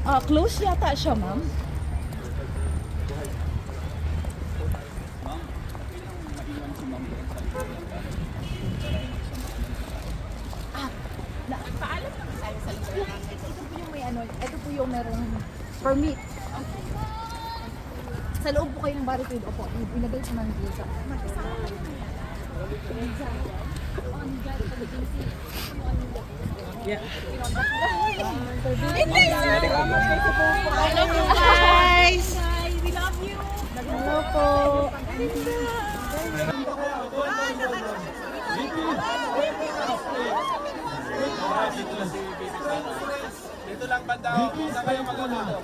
Ah, close yata siya, ma'am. Ah, paalam lang tayo sa liwanag. Ito po yung may ano, ito po yung merong permit. Sa loob po kayo ng barricade, opo, ilagay sa mga sa Magkasama kayo yan. On God, agency. Yeah. Hindi, sir! Love you guys! We love you! Hello po. Dito lang banda ako. Saan kayo magluluto?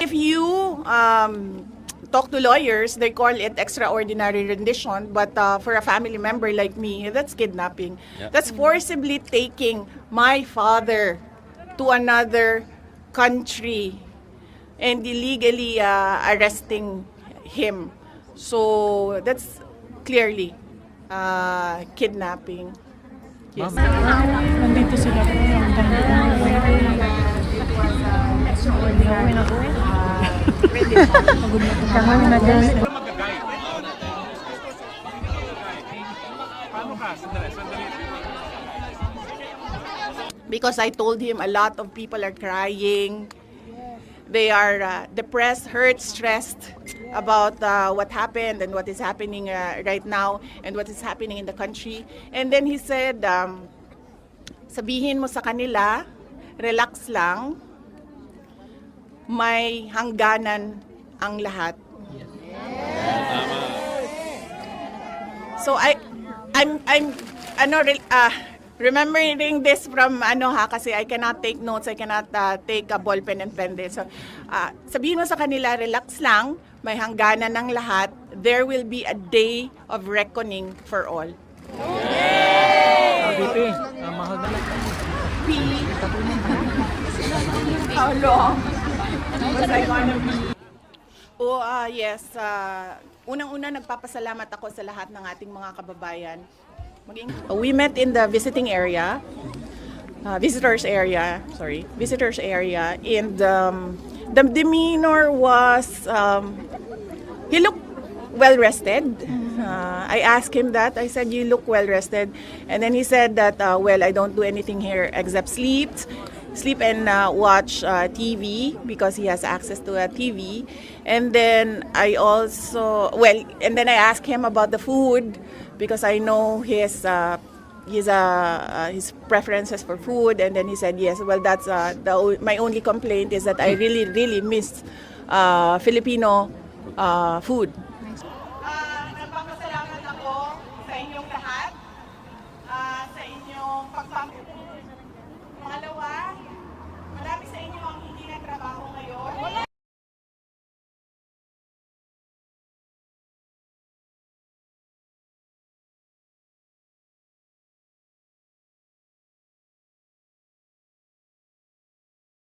If you um, talk to lawyers, they call it extraordinary rendition. But uh, for a family member like me, that's kidnapping. That's forcibly taking my father to another country and illegally uh, arresting him. So that's clearly uh, kidnapping. Yes. Nandito sila po. Ang ganda. Tangan na guys. Paano ka? Sandali, sandali. because I told him a lot of people are crying. They are uh, depressed, hurt, stressed about uh, what happened and what is happening uh, right now and what is happening in the country. And then he said, um, sabihin mo sa kanila, relax lang, may hangganan ang lahat. So I I'm I'm ano re- ah, remembering this from ano ha kasi I cannot take notes, I cannot uh, take a ball pen and pen this. So ah, sabihin mo sa kanila relax lang, may hangganan ng lahat. There will be a day of reckoning for all. Ang mahal na How long was I gonna be? Oh, ah, yes. ah, unang-una, nagpapasalamat ako sa lahat ng ating mga kababayan. Maging, we met in the visiting area, uh, visitors area, sorry, visitors area, and um, the demeanor was, um, he looked well rested. Uh, I asked him that. I said, "You look well rested," and then he said that, uh, "Well, I don't do anything here except sleep, sleep and uh, watch uh, TV because he has access to a TV." And then I also, well, and then I asked him about the food because I know his. Uh, his uh, uh, his preferences for food and then he said yes well that's uh, the, my only complaint is that I really really miss uh, Filipino uh, food